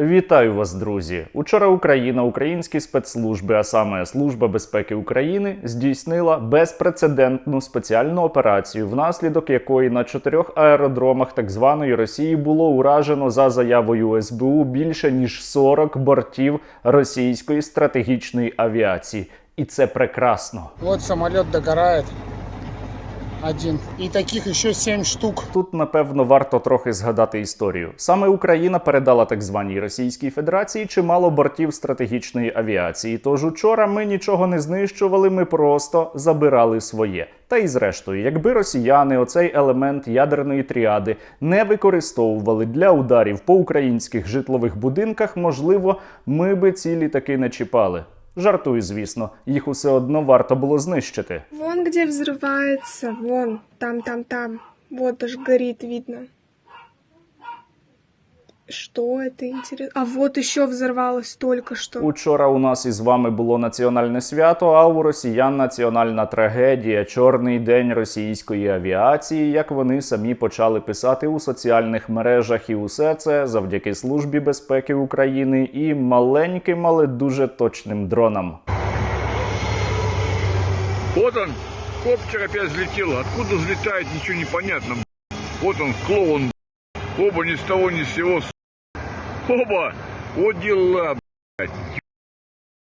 Вітаю вас, друзі! Учора Україна, українські спецслужби, а саме Служба безпеки України, здійснила безпрецедентну спеціальну операцію, внаслідок якої на чотирьох аеродромах так званої Росії було уражено за заявою СБУ більше ніж 40 бортів російської стратегічної авіації. І це прекрасно. Вот самолет догорает. Один. И таких еще семь штук. Тут, напевно, варто трохи згадати історію. Саме Україна передала так званій Російській Федерації чимало бортів стратегічної авіації. Тож учора ми нічого не знищували, ми просто забирали своє. Та й зрештою, якби росіяни оцей елемент ядерної тріади не використовували для ударів по українських житлових будинках, можливо, ми би ці літаки не чіпали. Жартую, звісно, їх усе одно варто було знищити. Вон де взривається, вон, там, там, там. Вот ж горит, видно. Что это интересно? А вот еще взорвалось только что. Учора у нас із вами було національне свято, а у росіян національна трагедія, чорний день російської авіації, як вони самі почали писати у соціальних мережах, і усе це завдяки службі безпеки України і маленьким, але дуже точним дронам. Вот он, коптер опять взлетел. Откуда взлетает, ничего не понятно. Вот он, клоун. Оба ни с того ни с сего. С***. Оба! Вот дела, блядь.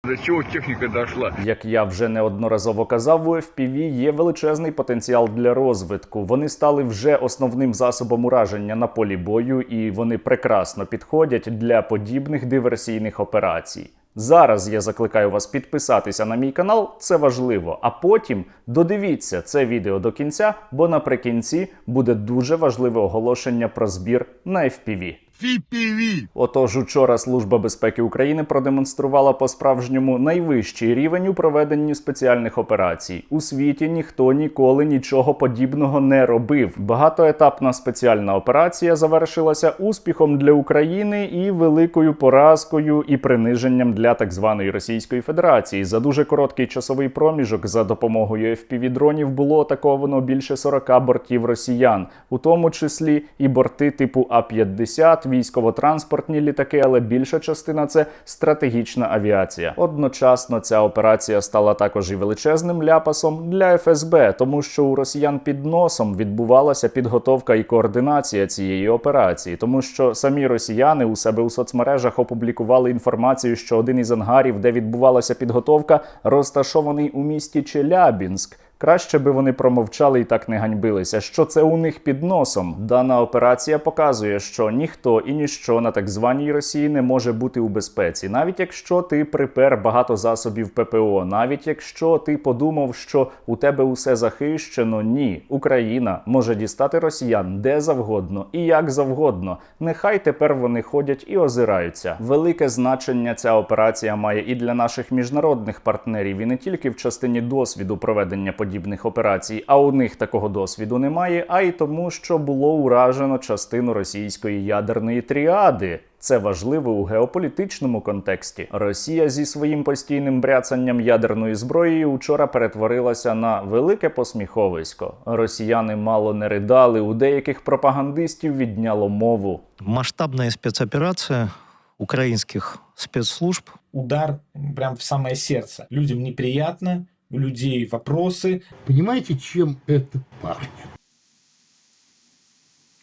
До чего техника дошла? Як я вже неодноразово казав, у FPV є величезний потенціал для розвитку. Вони стали вже основним засобом ураження на полі бою, і вони прекрасно підходять для подібних диверсійних операцій. Зараз я закликаю вас підписатися на мій канал, це важливо. А потім додивіться це відео до кінця, бо наприкінці буде дуже важливе оголошення про збір на FPV. FPV. Отож, учора Служба безпеки України продемонструвала по-справжньому найвищий рівень у проведенні спеціальних операцій. У світі ніхто ніколи нічого подібного не робив. Багатоетапна спеціальна операція завершилася успіхом для України і великою поразкою і приниженням для так званої Російської Федерації. За дуже короткий часовий проміжок за допомогою FPV-дронів було атаковано більше 40 бортів росіян, у тому числі і борти типу А-50, військово-транспортні літаки, але більша частина це стратегічна авіація. Одночасно ця операція стала також і величезним ляпасом для ФСБ, тому що у росіян під носом відбувалася підготовка і координація цієї операції, тому що самі росіяни у себе у соцмережах опублікували інформацію, що один із ангарів, де відбувалася підготовка, розташований у місті Челябінськ. Краще би вони промовчали і так не ганьбилися. Що це у них під носом? Дана операція показує, що ніхто і ніщо на так званій Росії не може бути у безпеці, навіть якщо ти припер багато засобів ППО, навіть якщо ти подумав, що у тебе усе захищено. Ні, Україна може дістати росіян де завгодно і як завгодно. Нехай тепер вони ходять і озираються. Велике значення ця операція має і для наших міжнародних партнерів, і не тільки в частині досвіду проведення подібних операцій, а у них такого досвіду немає, а й тому, що було уражено частину російської ядерної тріади. Це важливо у геополітичному контексті. Росія зі своїм постійним бряцанням ядерної зброї учора перетворилася на велике посміховисько. Росіяни мало не ридали, у деяких пропагандистів відняло мову. масштабная спецоперация украинских спецслужб удар прям в самое сердце. Людям неприятно, у людей вопросы. Понимаете, чем это пахнет?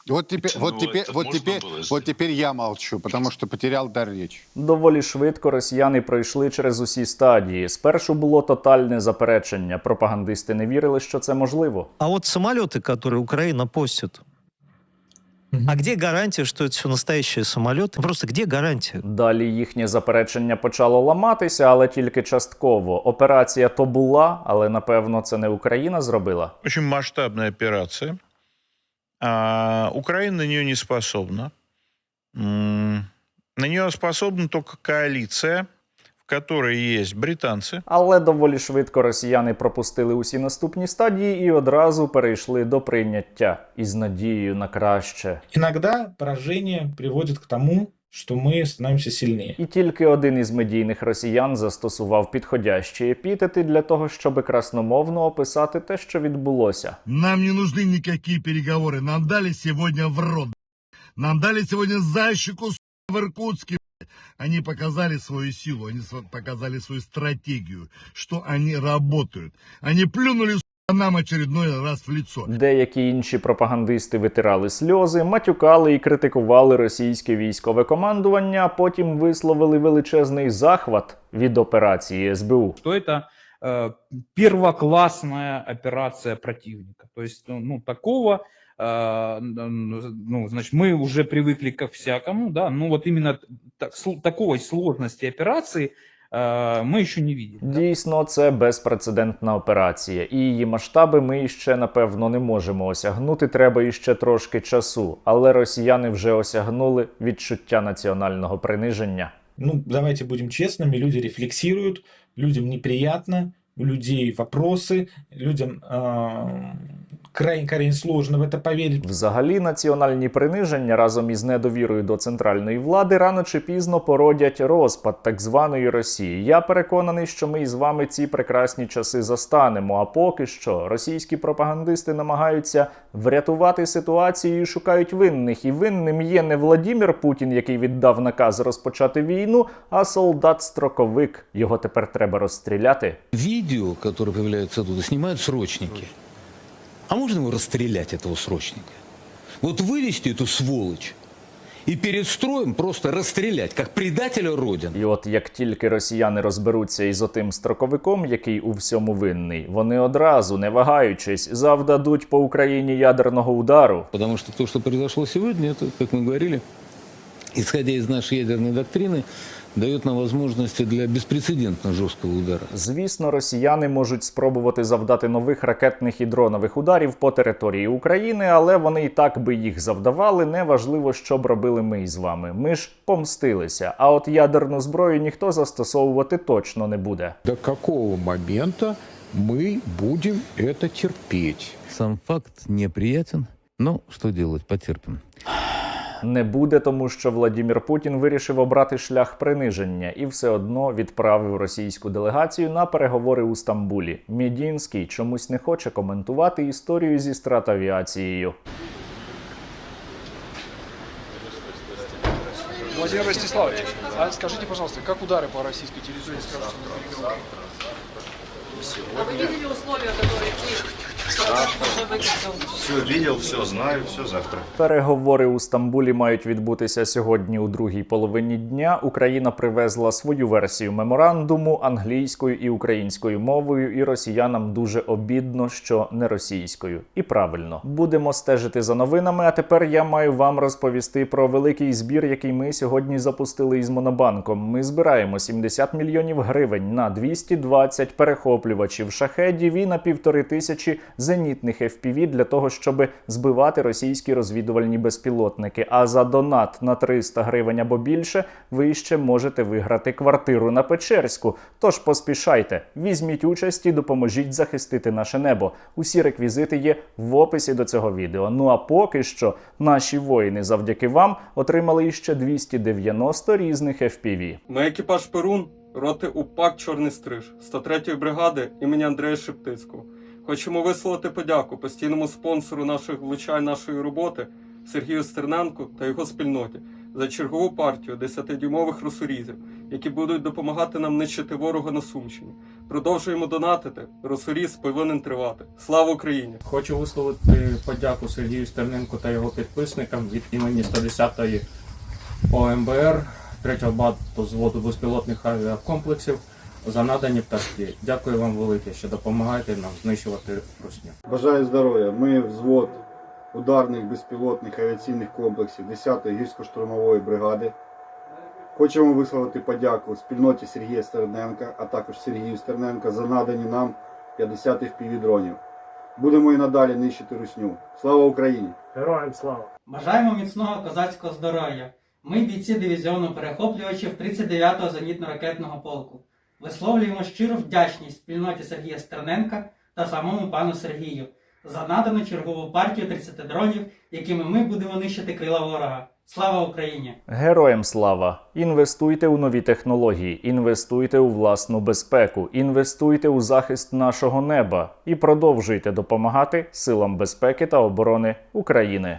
Вот теперь, Почему вот теперь, это вот можно теперь, было вот сделать? теперь я молчу, потому что потерял дар речи. Доволі швидко росіяни пройшли через усі стадії. Спершу було тотальне заперечення. Пропагандисти не вірили, що це можливо. А вот самолеты, которые Украина постит, Мгм. а где гарантия, что это все настоящие самолеты? Просто где гарантия? Далі їхнє заперечення почало ламатися, але тільки частково. Операція то була, але напевно це не Україна зробила. Очень масштабная операция. А, Украина на нее не способна. М, На нее способна только коалиция, в которой есть британцы, Але доволі швидко росіяни пропустили усі наступні стадії і одразу перейшли до прийняття із надією на краще. Иногда поражение приводит к тому, что мы становимся сильнее. І тільки один із медійних росіян застосував підходящі епітети для того, щоб красномовно описати те, що відбулося. Нам не нужны никакие переговоры. Нам дали сегодня в рот. Нам дали сегодня зайщику с***, в Иркутске. они показали свою силу, они сво- показали свою стратегию, что они работают. Они плюнули сука, нам очередной раз в лицо. Деякі інші пропагандисти витирали сльози, матюкали і критикували російське військове командування, а потім висловили величезний захват від операції СБУ. что это э, первоклассная операция противника. То есть, ну, ну, такого, э, ну, значит, мы уже привыкли ко всякому, да, ну, вот именно так- сл- такой сложности операции э, мы еще не видели. да. Дійсно, це безпрецедентна операція, і її масштаби ми іще напевно не можемо осягнути. Треба іще трошки часу. Але росіяни вже осягнули відчуття національного приниження. Ну, давайте будем честными, люди рефлексируют, людям неприятно, у людей вопросы, людям э, крайне, крайне сложно в это поверить. Взагалі, національні приниження разом із недовірою до центральної влади рано чи пізно породять розпад так званої Росії. Я переконаний, що ми із вами ці прекрасні часи застанемо. А поки що російські пропагандисти намагаються врятувати ситуацію і шукають винних. І винним є не Владімір Путін, який віддав наказ розпочати війну, а солдат-строковик. Його тепер треба розстріляти. Видео, которое появляется тут, снимают срочники. А можно его расстрелять, этого срочника? Вот вывести эту сволочь и перед строем просто расстрелять, как предателя Родины. І от як тільки росіяни розберуться із отим строковиком, який у всьому винний, вони одразу, не вагаючись, завдадуть по Україні ядерного удару. Потому что то, что произошло сегодня, это, как мы говорили, исходя из нашей ядерной доктрины, дает нам возможности для беспрецедентно жесткого удара. Звісно, росіяни можуть спробувати завдати нових ракетних і дронових ударів по території України, але вони і так би їх завдавали. Неважливо, що б робили ми із вами. Ми ж помстилися. А от ядерну зброю ніхто застосовувати точно не буде. До какого момента мы будем это терпеть? Сам факт неприятен, но что делать, потерпим. Не буде, тому що Владімір Путін вирішив обрати шлях приниження і все одно відправив російську делегацію на переговори у Стамбулі. Мідінський чомусь не хоче коментувати історію зі стратавіацією. Владимир Ростиславович, а скажите, пожалуйста, как удары по российской территории скажутся на переговорах? Все видел, все знаю, все завтра. Переговори у Стамбулі мають відбутися сьогодні у другій половині дня. Україна привезла свою версію меморандуму англійською і українською мовою, і росіянам дуже обідно, що не російською. І правильно будемо стежити за новинами. А тепер я маю вам розповісти про великий збір, який ми сьогодні запустили із Монобанком. Ми збираємо 70 мільйонів гривень на 220 перехоплювачів шахедів і на півтори тисячі зенітних FPV для того, щоб збивати російські розвідувальні безпілотники. А за донат на 300 гривень або більше ви ще можете виграти квартиру на Печерську. Тож поспішайте, візьміть участь і допоможіть захистити наше небо. Усі реквізити є в описі до цього відео. Ну а поки що наші воїни завдяки вам отримали іще 290 різних FPV. Ми екіпаж Перун, роти УПАК Чорний Стриж, 103-ї бригади імені Андрея Шептицького. Хочемо висловити подяку постійному спонсору наших влучань нашої роботи Сергію Стерненку та його спільноті за чергову партію 10-дюймових росорізів, які будуть допомагати нам нищити ворога на Сумщині. Продовжуємо донатити. Росоріз повинен тривати. Слава Україні! Хочу висловити подяку Сергію Стерненку та його підписникам від імені 110-ї ОМБР, 3-го бату зводу безпілотних авіакомплексів за надані пташки. Дякую вам велике, що допомагаєте нам знищувати русню. Бажаю здоров'я. Ми взвод ударних безпілотних авіаційних комплексів 10-ї гірсько-штурмової бригади. Хочемо висловити подяку спільноті Сергія Стерненка, а також Сергію Стерненка за надані нам 50 FPV дронів. Будемо і надалі нищити русню. Слава Україні! Героям слава! Бажаємо міцного козацького здоров'я. Ми бійці дивізіону перехоплювачів 39-го зенітно-ракетного полку. Висловлюємо щиру вдячність спільноті Сергія Стерненка та самому пану Сергію за надану чергову партію 30 дронів, якими ми будемо нищити крила ворога. Слава Україні! Героям слава! Інвестуйте у нові технології, інвестуйте у власну безпеку, інвестуйте у захист нашого неба і продовжуйте допомагати силам безпеки та оборони України.